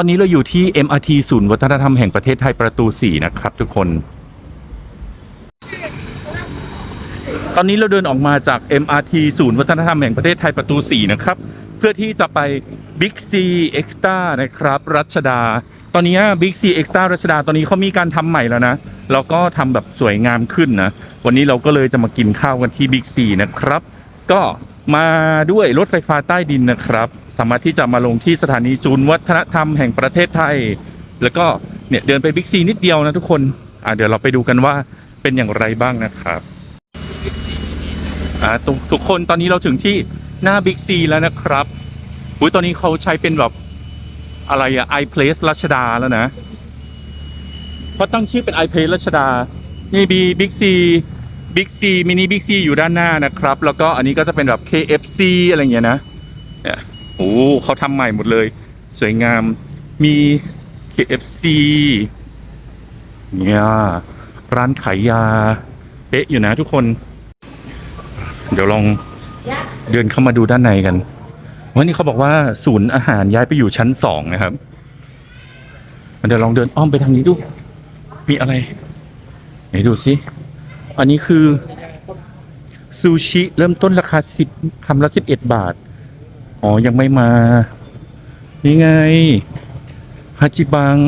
ตอนนี้เราอยู่ที่ MRT ศูนย์วัฒนธรรมแห่งประเทศไทยประตู 4 นะครับทุกคน ตอนนี้เราเดินออกมาจาก MRT ศูนย์วัฒนธรรมแห่งประเทศไทยประตู 4 นะครับ เพื่อที่จะไป Big C Extra นะครับ รัชดา ตอนนี้ Big C Extra รัชดา ตอนนี้เขามีการทำใหม่แล้วนะ แล้วก็ทำแบบสวยงามขึ้นนะ วันนี้เราก็เลยจะมากินข้าวกันที่ Big C นะครับ ก็ มาด้วยรถไฟฟ้าใต้ดินนะครับ สามารถที่จะมาลงที่สถานีศูนย์วัฒนธรรมแห่งประเทศไทย แล้วก็เนี่ยเดินไปบิ๊กซีนิดเดียวนะทุกคนอ่าเดี๋ยวเราไปดูกันว่าเป็นอย่างไรบ้างนะครับอ่าทุกทุกคนตอนนี้เราถึงที่หน้าบิ๊กซีแล้วนะครับอุ้ยตอนนี้เขาใช้เป็นแบบอะไรอะ i place รัชดาแล้วนะเพราะตั้งชื่อเป็น i place รัชดานี่บีบิ๊กซี บิ๊กซีมินิบิ๊กซีอยู่ด้านหน้านะครับ แล้วก็อันนี้ก็จะเป็นแบบ KFC อะไรอย่างเงี้ยนะเนี่ยโอ้เขาทำใหม่หมดเลย สวยงามมี KFC เนี่ยร้านขายยา เป๊ะอยู่นะทุกคน เดี๋ยวลองเดินเข้ามาดูด้านในกัน วันนี้เขาบอกว่าศูนย์อาหารย้ายไปอยู่ชั้นสองนะครับเดี๋ยวลองเดินอ้อมไปทางนี้ดู มีอะไร ไหนดูสิ อันนี้คือซูชิเริ่มต้นราคาสิบคำละสิบเอ็ดบาท อ๋อ ยังไม่มา นี่ไงฮาจิบัง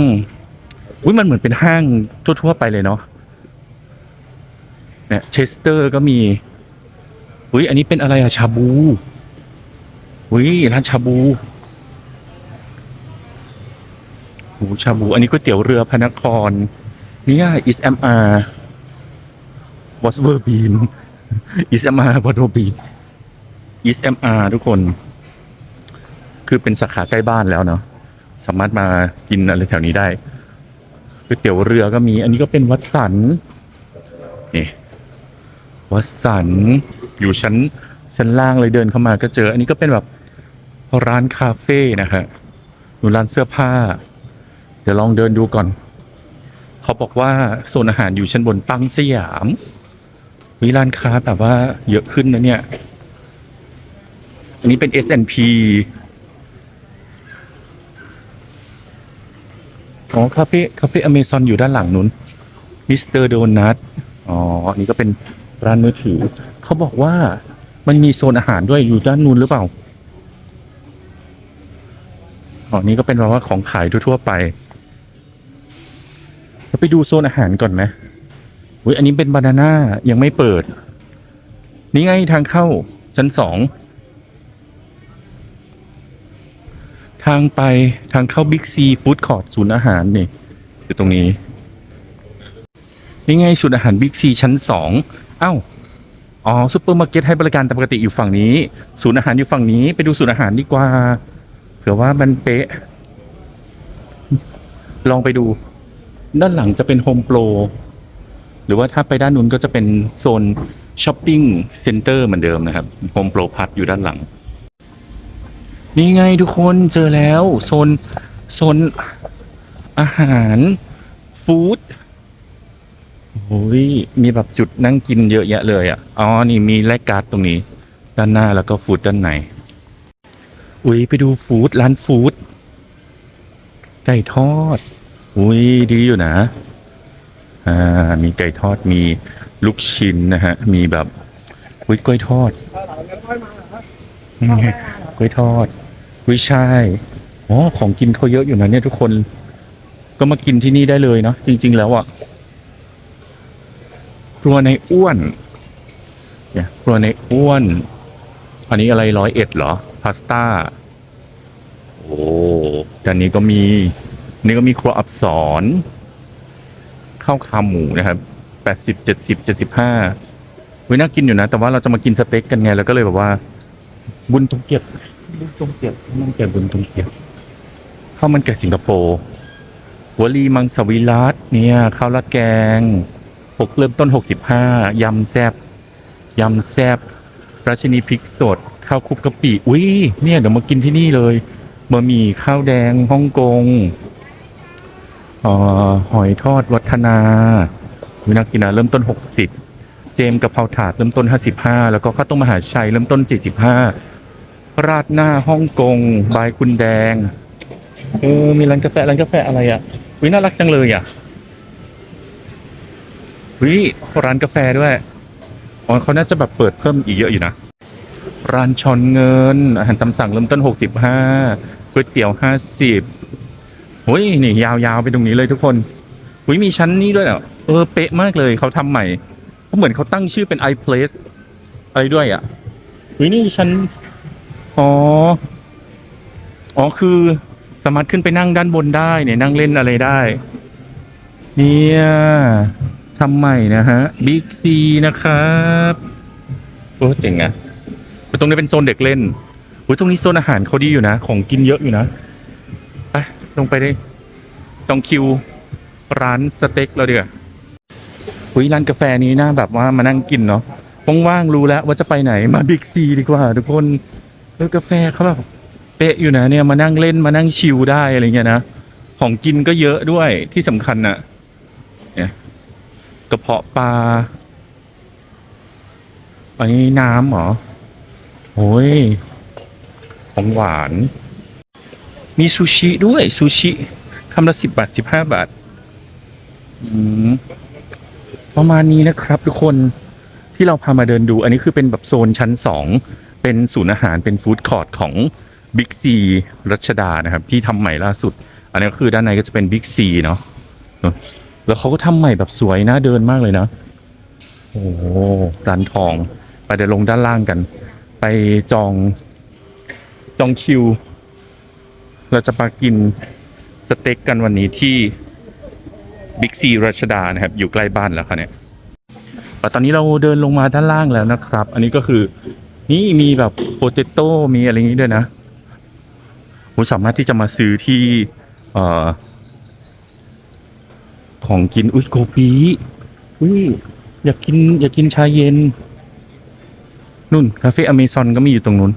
อุ้ยมันเหมือนเป็นห้างทั่ว ๆ ไปเลยเนาะเนี่ยเชสเตอร์ก็มีอุ้ยอันนี้เป็นอะไรอะชาบูอุ้ยร้านชาบูโอ้ชาบู อันนี้ก๋วยเตี๋ยวเรือพระนครเนี่ยอิสเอ็มอาร์ วอสเวอร์บีนอิสเอ็มอาร์วอสเวอร์บีนอิสเอ็มอาร์ทุกคน คือเป็นสาขาใกล้บ้านแล้วเนาะสามารถมากินอะไรแถวนี้ได้ก๋วยเตี๋ยวเรือก็มี อันนี้ก็เป็นวัดสันนี่วัดสันอยู่ชั้นชั้นล่างเลยเดินเข้ามาก็เจอ อันนี้ก็เป็นแบบร้านคาเฟ่นะฮะหรือร้านเสื้อผ้า เดี๋ยวลองเดินดูก่อน เขาบอกว่าโซนอาหารอยู่ชั้นบนปังสยาม มีร้านค้าแบบว่าเยอะขึ้นนะเนี่ย อันนี้เป็น S&P อ๋อ คาเฟ่คาเฟ่อเมซอนอยู่ด้านหลังนู้นมิสเตอร์โดนัทอ๋อ อันนี้ก็เป็นร้านมือถือ เขาบอกว่ามันมีโซนอาหารด้วยอยู่ด้านนู้นหรือเปล่า อ๋อ นี่ก็เป็นแบบว่าของขายทั่วๆไป เราไปดูโซนอาหารก่อนไหม อุ้ยอันนี้เป็นบานาน่ายังไม่เปิด นี่ไงทางเข้าชั้นสองทางไปทางเข้าบิ๊กซีฟู้ดคอร์ทศูนย์อาหารนี่อยู่ตรงนี้ นี่ไงศูนย์อาหารบิ๊กซีชั้นสองเอ้าอ๋อซูเปอร์มาร์เก็ตให้บริการแต่ปกติอยู่ฝั่งนี้ ศูนย์อาหารอยู่ฝั่งนี้ ไปดูศูนย์อาหารดีกว่า เผื่อว่ามันเป๊ะ ลองไปดู ด้านหลังจะเป็นโฮมโปร รือว่าถ้าไปด้านนู้นก็จะเป็นโซนช้อปปิ้งเซ็นเตอร์เหมือนเดิมนะครับโฮมโปรพัทอยู่ด้านหลัง นี่ไงทุกคนเจอแล้วโซนโซนอาหารฟู้ดโอ้ยมีแบบจุดนั่งกินเยอะแยะเลยอะอ๋อนี่มีแลกการ์ดตรงนี้ ด้านหน้าแล้วก็ฟู้ดด้านในอุ้ยไปดูฟู้ดร้านฟู้ดไก่ทอดอุ้ยดีอยู่นะ อ่ามีไก่ทอดมีลูกชิ้นนะฮะ มีแบบอุ้ยกล้วยทอดกล้วยทอดกุ้ยช่ายอ๋อของกินเขาเยอะอยู่นะเนี่ยทุกคนก็มากินที่นี่ได้เลยเนาะจริง ๆ แล้วอะครัวในอ้วนเนี่ยครัวในอ้วน อันนี้อะไรร้อยเอ็ดเหรอพาสต้าโอ้ด้านนี้ก็มีนี่ก็มีครัวอับสอน ข้าวขาหมูนะครับแปดสิบเจ็ดสิบเจ็ดสิบห้าวิน่ากินอยู่นะ แต่ว่าเราจะมากินสเต็กกันไงแล้วก็เลยแบบว่า บุญตงเกียบบุญตงเกียบข้าวมันแก่บุญตงเกียบข้าวมันแก่สิงคโปร์วลีมังสวิรัตเนี่ยข้าวราดแกงหกเริ่มต้นหกสิบห้ายำแซบยำแซบราชินีพริกสด ข้าวคุกกะปิอุ้ยเนี่ยเดี๋ยวมากินที่นี่เลยบะหมี่ข้าวแดงฮ่องกง หอยทอดวัฒนาวินากินนะเริ่มต้นหกสิบเจมกะเพราถาดเริ่มต้นห้าสิบห้าแล้วก็ข้าวต้มมหาชัยเริ่มต้นสี่สิบห้าราดหน้าฮ่องกงบายคุณแดงเออมีร้านกาแฟร้านกาแฟอะไรอะวิน่ารักจังเลยอะวิร้านกาแฟด้วยอ๋อเขาน่าจะแบบเปิดเพิ่มอีกเยอะอยู่นะร้านชอนเงินอาหารตามสั่งเริ่มต้นหกสิบห้าก๋วยเตี๋ยวห้าสิบ โอ้ยนี่ยาวๆไปตรงนี้เลยทุกคนอุ้ยมีชั้นนี้ด้วยเหรอเออเป๊ะมากเลยเขาทำใหม่เขาเหมือนเขาตั้งชื่อเป็น i place อะไรด้วยอะอุ้ยนี่ชั้นอ๋ออ๋อคือสามารถขึ้นไปนั่งด้านบนได้เนี่ยนั่งเล่นอะไรได้ เนี่ยทำใหม่นะฮะบิ๊กซีนะครับโอ้เจ๋งอะตรงนี้เป็นโซนเด็กเล่นโอ้ยตรงนี้โซนอาหารเขาดีอยู่นะ ของกินเยอะอยู่นะ ลงไปได้จองคิวร้านสเต็กเราเดียวาอุ้ยร้านกาแฟนี้น่าแบบว่ามานั่งกินเนาะว่างๆรู้แล้วว่าจะไปไหนมาบิ๊กซีดีกว่า ทุกคนเออกาแฟเขาแบบเป๊ะอยู่นะเนี่ยมานั่งเล่นมานั่งชิลได้อะไรเงี้ยนะของกินก็เยอะด้วยที่สำคัญน่ะเนี่ยกระเพาะปลาอันนี้น้ำเหรอโอ้ยของหวาน มีซูชิด้วยซูชิคำละสิบบาทสิบห้าบาทประมาณนี้นะครับทุกคนที่เราพามาเดินดู อันนี้คือเป็นแบบโซนชั้นสองเป็นศูนย์อาหารเป็นฟู้ดคอร์ทของบิ๊กซีรัชดานะครับ ที่ทำใหม่ล่าสุด อันนี้ก็คือด้านในก็จะเป็นบิ๊กซีเนาะแล้วเขาก็ทำใหม่แบบสวยน่าเดินมากเลยนะ โอ้ร้านทอง ไปเดี๋ยวลงด้านล่างกัน ไปจองจองคิว เราจะมากินสเต็กกันวันนี้ที่บิ๊กซีรัชดานะครับ อยู่ใกล้บ้านแล้วค่ะเนี่ยแต่ตอนนี้เราเดินลงมาด้านล่างแล้วนะครับ อันนี้ก็คือ นี่มีแบบโปเตโต้มีอะไรอย่างนี้ด้วยนะผมสามารถที่จะมาซื้อที่เออของกินอุ้ยโกปีอุ้ยอยากกินอยากกินชาเย็น นุ่น คาเฟ่อเมซอนก็มีอยู่ตรงนู้น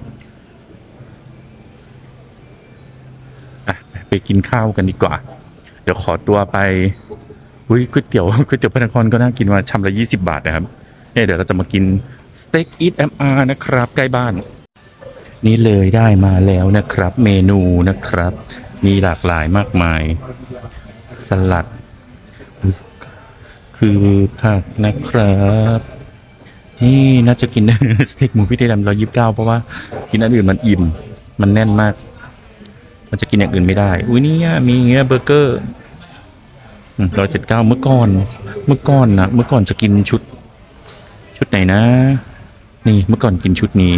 อะ ไปกินข้าวกันดีกว่า เดี๋ยวขอตัวไปอุ้ยก๋วยเตี๋ยวก๋วยเตี๋ยวพระนครก็น่ากินว่าชามละยี่สิบาทนะครับเนี่ยเดี๋ยวเราจะมากินสเต็กอีทเอ็มอาร์นะครับ ใกล้บ้าน นี่เลยได้มาแล้วนะครับ เมนูนะครับ มีหลากหลายมากมาย สลัด คือผักนะครับนี่น่าจะกินสเต็กหมูพิเศษดำร้อยยิบเก้าเพราะว่ากินอันอื่นมันอิ่ม มันแน่นมาก มันจะกินอย่างอื่นไม่ได้ อุ้ยนี่มีเงี้ยเบอร์เกอร์ร้อยเจ็ดเก้าเมื่อก่อน เมื่อก่อนนะเมื่อก่อนจะกินชุด ชุดไหนนะ นี่เมื่อก่อนกินชุดนี้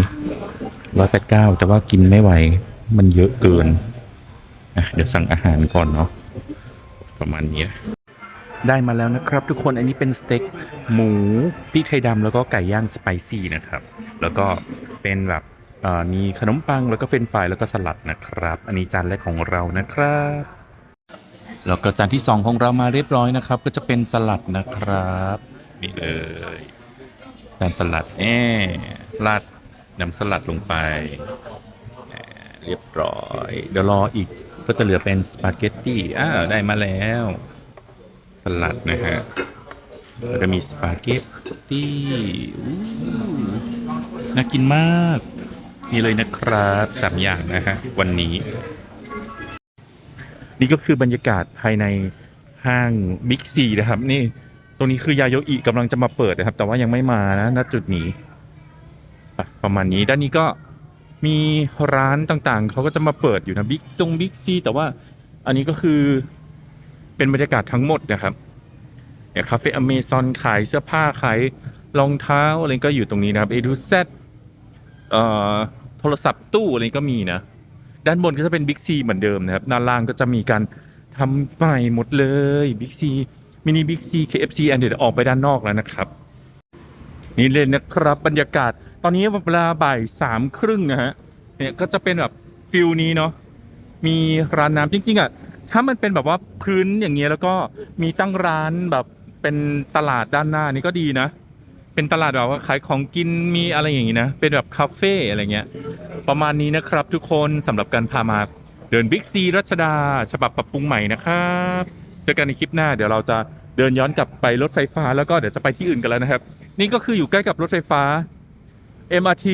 ร้อยแปดเก้าแต่ว่ากินไม่ไหว มันเยอะเกินอะเดี๋ยวสั่งอาหารก่อนเนาะประมาณนี้ได้มาแล้วนะครับ ทุกคนอันนี้เป็นสเต็กหมูพริกไทยดำแล้วก็ไก่ย่างสไปซี่นะครับ แล้วก็เป็นแบบ มีขนมปังแล้วก็เฟรนฟรายแล้วก็สลัดนะครับ อันนี้จานแรกของเรานะครับแล้วก็จานที่สองของเรามาเรียบร้อยนะครับ ก็จะเป็นสลัดนะครับนี่เลยจานสลัดแอราดน้ำสลัดลงไป เรียบร้อย เดี๋ยวรออีกก็จะเหลือเป็นสปาเกตตี้อ้าวได้มาแล้ว สลัดนะฮะแล้วก็มีสปาเกตตี้น่ากินมาก นี่เลยนะครับสามอย่างนะฮะวันนี้ นี่ก็คือบรรยากาศภายในห้างบิ๊กซีนะครับ นี่ตรงนี้คือยาโยอิกำลังจะมาเปิดนะครับ แต่ว่ายังไม่มานะณจุดนี้ประมาณนี้ด้านนี้ก็มีร้านต่างๆ เขาก็จะมาเปิดอยู่นะบิ๊กซงบิ๊กซีแต่ว่าอันนี้ก็คือเป็นบรรยากาศทั้งหมดนะครับเนี่ยคาเฟ่อเมซอนขายเสื้อผ้าขายรองเท้าอะไรก็อยู่ตรงนี้นะครับ A to Z เอ่อโทรศัพท์ตู้อะไรก็มีนะ ด้านบนก็จะเป็นบิ๊กซีเหมือนเดิมนะครับ ด้านล่างก็จะมีการทำใหม่หมดเลยบิ๊กซีมินิบิ๊กซี KFC อันเดี๋ยวออกไปด้านนอกแล้วนะครับ นี่เลยนะครับบรรยากาศตอนนี้เวลาบ่ายสามครึ่งนะฮะเนี่ยก็จะเป็นแบบฟิลนี้เนาะมีร้านน้ำจริง ๆอะถ้ามันเป็นแบบว่าพื้นอย่างเงี้ยแล้วก็มีตั้งร้านแบบเป็นตลาดด้านหน้านี่ก็ดีนะ เป็นตลาดแบบว่าขายของกินมีอะไรอย่างงี้นะ เป็นแบบคาเฟ่อะไรเงี้ย ประมาณนี้นะครับทุกคนสำหรับการพามาเดินบิ๊กซีรัชดา ฉบับปรับปรุงใหม่นะครับเจอกันในคลิปหน้าเดี๋ยวเราจะเดินย้อนกลับไปรถไฟฟ้าแล้วก็เดี๋ยวจะไปที่อื่นกันแล้วนะครับ นี่ก็คืออยู่ใกล้กับรถไฟฟ้า MRT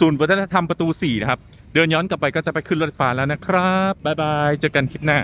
ศูนย์วัฒนธรรมประตู 4 นะครับ เดินย้อนกลับไปก็จะไปขึ้นรถไฟฟ้าแล้วนะครับบ๊ายบายเจอกันคลิปหน้า